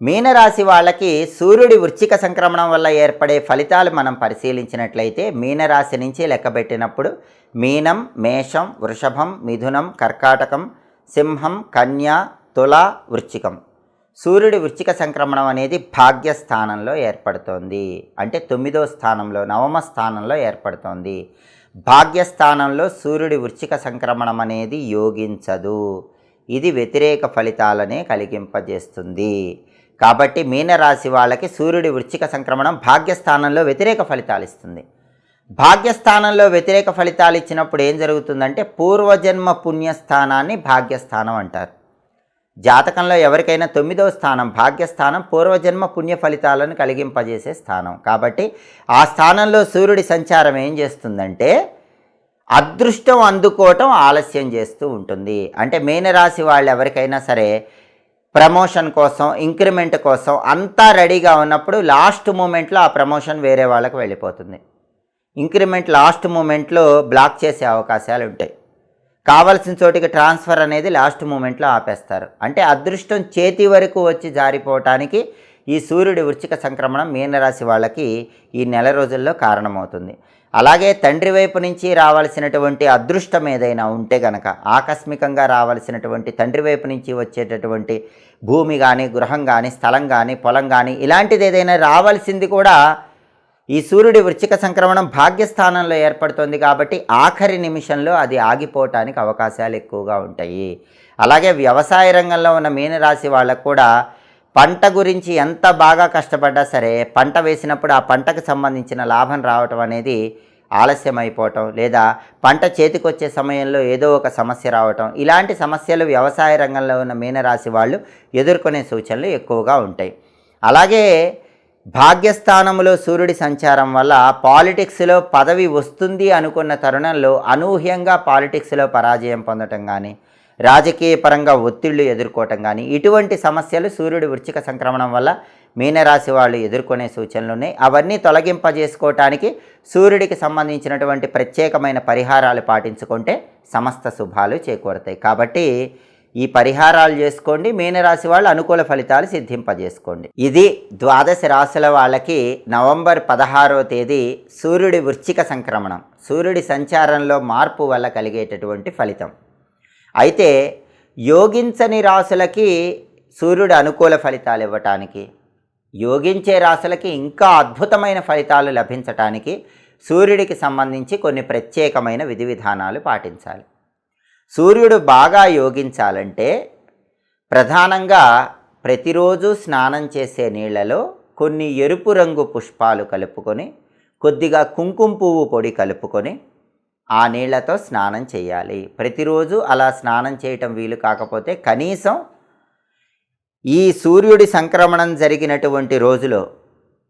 మీనరాశి వాళ్ళకి సూర్యుడి వృచ్చిక సంక్రమణం వల్ల ఏర్పడే ఫలితాలు మనం పరిశీలించినట్లయితే మీనరాశి నుంచి లెక్కబెట్టినప్పుడు మీనం మేషం వృషభం మిథునం కర్కాటకం సింహం కన్య తుల వృచ్చికం. సూర్యుడి వృచ్చిక సంక్రమణం అనేది భాగ్యస్థానంలో ఏర్పడుతోంది. అంటే తొమ్మిదో స్థానంలో నవమ స్థానంలో ఏర్పడుతోంది. భాగ్యస్థానంలో సూర్యుడి వృచ్చిక సంక్రమణం అనేది యోగించదు. ఇది వ్యతిరేక ఫలితాలనే కలిగింపజేస్తుంది. కాబట్టి మీనరాశి వాళ్ళకి సూర్యుడి వృచ్చిక సంక్రమణం భాగ్యస్థానంలో వ్యతిరేక ఫలితాలు ఇస్తుంది భాగ్యస్థానంలో వ్యతిరేక ఫలితాలు ఇచ్చినప్పుడు ఏం జరుగుతుందంటే పూర్వజన్మ పుణ్యస్థానాన్ని భాగ్యస్థానం అంటారు. జాతకంలో ఎవరికైనా తొమ్మిదవ స్థానం భాగ్యస్థానం పూర్వజన్మ పుణ్య ఫలితాలను కలిగింపజేసే స్థానం. కాబట్టి ఆ స్థానంలో సూర్యుడి సంచారం ఏం చేస్తుందంటే అదృష్టం అందుకోవటం ఆలస్యం చేస్తూ ఉంటుంది. అంటే మీనరాశి వాళ్ళు ఎవరికైనా సరే ప్రమోషన్ కోసం ఇంక్రిమెంట్ కోసం అంతా రెడీగా ఉన్నప్పుడు లాస్ట్ మూమెంట్లో ఆ ప్రమోషన్ వేరే వాళ్ళకి వెళ్ళిపోతుంది. ఇంక్రిమెంట్ లాస్ట్ మూమెంట్లో బ్లాక్ చేసే అవకాశాలు ఉంటాయి. కావలసిన చోటికి ట్రాన్స్ఫర్ అనేది లాస్ట్ మూమెంట్లో ఆపేస్తారు. అంటే అదృష్టం చేతి వరకు వచ్చి జారిపోవటానికి ఈ సూర్యుడి వృచ్చిక సంక్రమణం మీనరాశి వాళ్ళకి ఈ నెల రోజుల్లో కారణమవుతుంది. అలాగే తండ్రి వైపు నుంచి రావాల్సినటువంటి అదృష్టం ఏదైనా ఉంటే గనక ఆకస్మికంగా రావాల్సినటువంటి తండ్రి వైపు నుంచి వచ్చేటటువంటి భూమి కానీ గృహం కానీ స్థలం కానీ పొలం కానీ ఇలాంటిది ఏదైనా రావాల్సింది కూడా ఈ సూర్యుడి వృచ్చిక సంక్రమణం భాగ్యస్థానంలో ఏర్పడుతుంది కాబట్టి ఆఖరి నిమిషంలో అది ఆగిపోవటానికి అవకాశాలు ఎక్కువగా ఉంటాయి. అలాగే వ్యవసాయ రంగంలో ఉన్న మీనరాశి వాళ్ళకు కూడా పంట గురించి ఎంత బాగా కష్టపడ్డా సరే పంట వేసినప్పుడు ఆ పంటకు సంబంధించిన లాభం రావటం అనేది ఆలస్యం అయిపోవటం లేదా పంట చేతికొచ్చే సమయంలో ఏదో ఒక సమస్య రావటం. ఇలాంటి సమస్యలు వ్యవసాయ రంగంలో ఉన్న మీనరాశి వాళ్ళు ఎదుర్కొనే సూచనలు ఎక్కువగా ఉంటాయి. అలాగే భాగ్యస్థానంలో సూర్యుడి సంచారం వల్ల పాలిటిక్స్లో పదవి వస్తుంది అనుకున్న తరుణంలో అనూహ్యంగా పాలిటిక్స్లో పరాజయం పొందటం కానీ రాజకీయ పరంగా ఒత్తిళ్ళు ఎదుర్కోవటం కానీ ఇటువంటి సమస్యలు సూర్యుడి వృచ్చిక సంక్రమణం వల్ల మీనరాశి వాళ్ళు ఎదుర్కొనే సూచనలు ఉన్నాయి అవన్నీ తొలగింపజేసుకోవటానికి సూర్యుడికి సంబంధించినటువంటి ప్రత్యేకమైన పరిహారాలు పాటించుకుంటే సమస్త శుభాలు చేకూరతాయి. కాబట్టి ఈ పరిహారాలు చేసుకోండి మీనరాశి వాళ్ళు అనుకూల ఫలితాలు సిద్ధింపజేసుకోండి. ఇది ద్వాదశ రాశుల వాళ్ళకి నవంబర్ పదహారవ తేదీ సూర్యుడి వృశ్చిక సంక్రమణం. సూర్యుడి సంచారంలో మార్పు వల్ల కలిగేటటువంటి ఫలితం. అయితే యోగించని రాశులకి సూర్యుడు అనుకూల ఫలితాలు ఇవ్వటానికి యోగించే రాశులకి ఇంకా అద్భుతమైన ఫలితాలు లభించటానికి సూర్యుడికి సంబంధించి కొన్ని ప్రత్యేకమైన విధి విధానాలు పాటించాలి. సూర్యుడు బాగా యోగించాలంటే ప్రధానంగా ప్రతిరోజు స్నానం చేసే నీళ్ళలో కొన్ని ఎరుపు రంగు పుష్పాలు కలుపుకొని కొద్దిగా కుంకుమ పువ్వు పొడి కలుపుకొని ఆ నీళ్ళతో స్నానం చేయాలి. ప్రతిరోజు అలా స్నానం చేయటం వీలు కాకపోతే కనీసం ఈ సూర్యుడి సంక్రమణం జరిగినటువంటి రోజులో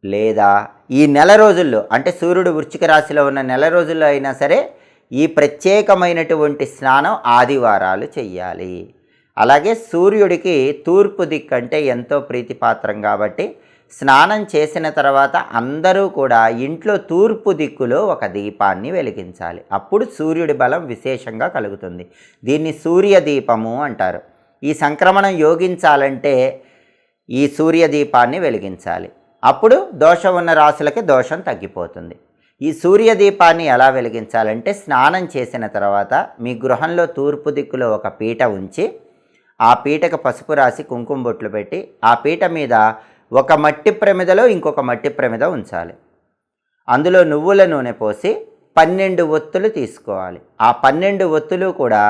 లేదా ఈ నెల రోజుల్లో అంటే సూర్యుడు వృశ్చిక రాశిలో ఉన్న నెల రోజుల్లో అయినా సరే ఈ ప్రత్యేకమైనటువంటి స్నానం ఆదివారాలు చెయ్యాలి. అలాగే సూర్యుడికి తూర్పు దిక్కు అంటే ఎంతో ప్రీతిపాత్రం కాబట్టి స్నానం చేసిన తర్వాత అందరూ కూడా ఇంట్లో తూర్పు దిక్కులో ఒక దీపాన్ని వెలిగించాలి. అప్పుడు సూర్యుడి బలం విశేషంగా కలుగుతుంది. దీన్ని సూర్య దీపము అంటారు. ఈ సంక్రమణం యోగించాలంటే ఈ సూర్య దీపాన్ని వెలిగించాలి. అప్పుడు దోషం ఉన్న రాశులకి దోషం తగ్గిపోతుంది. ఈ సూర్య దీపాన్ని ఎలా వెలిగించాలంటే స్నానం చేసిన తర్వాత మీ గృహంలో తూర్పు దిక్కులో ఒక పీట ఉంచి ఆ పీటకు పసుపు రాసి కుంకుమ బొట్లు పెట్టి ఆ పీట మీద ఒక మట్టి ప్రమిదలో ఇంకొక మట్టి ప్రమిద ఉంచాలి. అందులో నువ్వుల నూనె పోసి పన్నెండు ఒత్తులు తీసుకోవాలి. ఆ పన్నెండు ఒత్తులు కూడా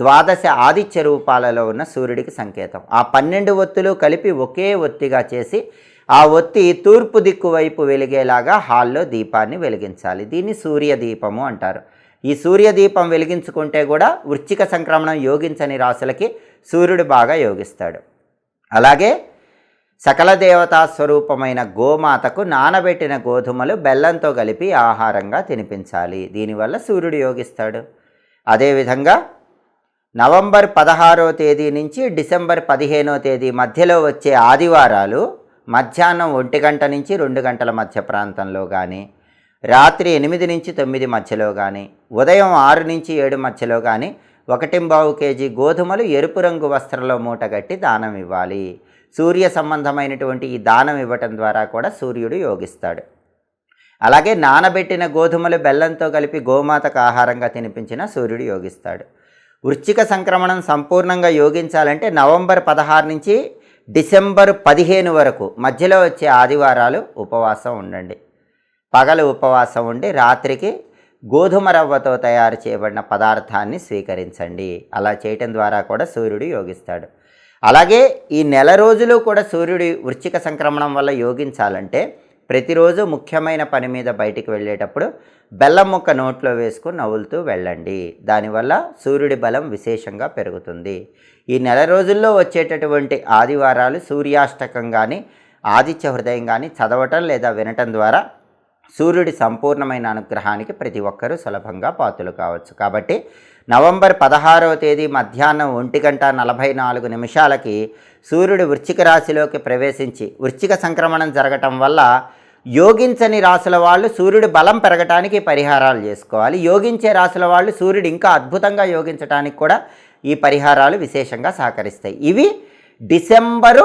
ద్వాదశ ఆదిత్య రూపాలలో ఉన్న సూర్యుడికి సంకేతం. ఆ పన్నెండు ఒత్తులు కలిపి ఒకే ఒత్తిగా చేసి ఆ ఒత్తి తూర్పు దిక్కు వైపు వెలిగేలాగా హాల్లో దీపాన్ని వెలిగించాలి. దీన్ని సూర్యదీపము అంటారు. ఈ సూర్యదీపం వెలిగించుకుంటే కూడా వృచ్చిక సంక్రమణం యోగించని రాశులకి సూర్యుడు బాగా యోగిస్తాడు. అలాగే సకల దేవతా స్వరూపమైన గోమాతకు నానబెట్టిన గోధుమలు బెల్లంతో కలిపి ఆహారంగా తినిపించాలి. దీనివల్ల సూర్యుడు యోగిస్తాడు. అదేవిధంగా నవంబర్ పదహారో తేదీ నుంచి డిసెంబర్ పదిహేనో తేదీ మధ్యలో వచ్చే ఆదివారాలు మధ్యాహ్నం ఒంటి గంట నుంచి రెండు గంటల మధ్య ప్రాంతంలో కానీ రాత్రి ఎనిమిది నుంచి తొమ్మిది మధ్యలో కానీ ఉదయం ఆరు నుంచి ఏడు మధ్యలో కానీ ఒకటింబావు కేజీ గోధుమలు ఎరుపు రంగు వస్త్రంలో మూటగట్టి దానం ఇవ్వాలి. సూర్య సంబంధమైనటువంటి ఈ దానం ఇవ్వటం ద్వారా కూడా సూర్యుడు యోగిస్తాడు. అలాగే నానబెట్టిన గోధుమలు బెల్లంతో కలిపి గోమాతకు ఆహారంగా తినిపించిన సూర్యుడు యోగిస్తాడు. వృశ్చిక సంక్రమణం సంపూర్ణంగా యోగించాలంటే నవంబర్ పదహారు నుంచి డిసెంబర్ పదిహేను వరకు మధ్యలో వచ్చే ఆదివారాలు ఉపవాసం ఉండండి. పగలు ఉపవాసం ఉండి రాత్రికి గోధుమ రవ్వతో తయారు చేయబడిన పదార్థాన్ని స్వీకరించండి. అలా చేయటం ద్వారా కూడా సూర్యుడు యోగిస్తాడు. అలాగే ఈ నెల రోజులు కూడా సూర్యుడి వృశ్చిక సంక్రమణం వల్ల యోగించాలంటే ప్రతిరోజు ముఖ్యమైన పని మీద బయటికి వెళ్ళేటప్పుడు బెల్లం ముక్క నోట్లో వేసుకుని నవ్వులుతూ వెళ్ళండి. దానివల్ల సూర్యుడి బలం విశేషంగా పెరుగుతుంది. ఈ నెల రోజుల్లో వచ్చేటటువంటి ఆదివారాలు సూర్యాష్టకం కానీ ఆదిత్య హృదయం కానీ చదవటం లేదా వినటం ద్వారా సూర్యుడి సంపూర్ణమైన అనుగ్రహానికి ప్రతి ఒక్కరూ సులభంగా పాతులు కావచ్చు. కాబట్టి నవంబర్ పదహారవ తేదీ మధ్యాహ్నం ఒంటి గంట నలభై నాలుగు నిమిషాలకి సూర్యుడు వృశ్చిక రాశిలోకి ప్రవేశించి వృశ్చిక సంక్రమణం జరగటం వల్ల యోగించని రాసుల వాళ్ళు సూర్యుడు బలం పెరగటానికి పరిహారాలు చేసుకోవాలి. యోగించే రాసుల వాళ్ళు సూర్యుడు ఇంకా అద్భుతంగా యోగించడానికి కూడా ఈ పరిహారాలు విశేషంగా సహకరిస్తాయి. ఇవి డిసెంబరు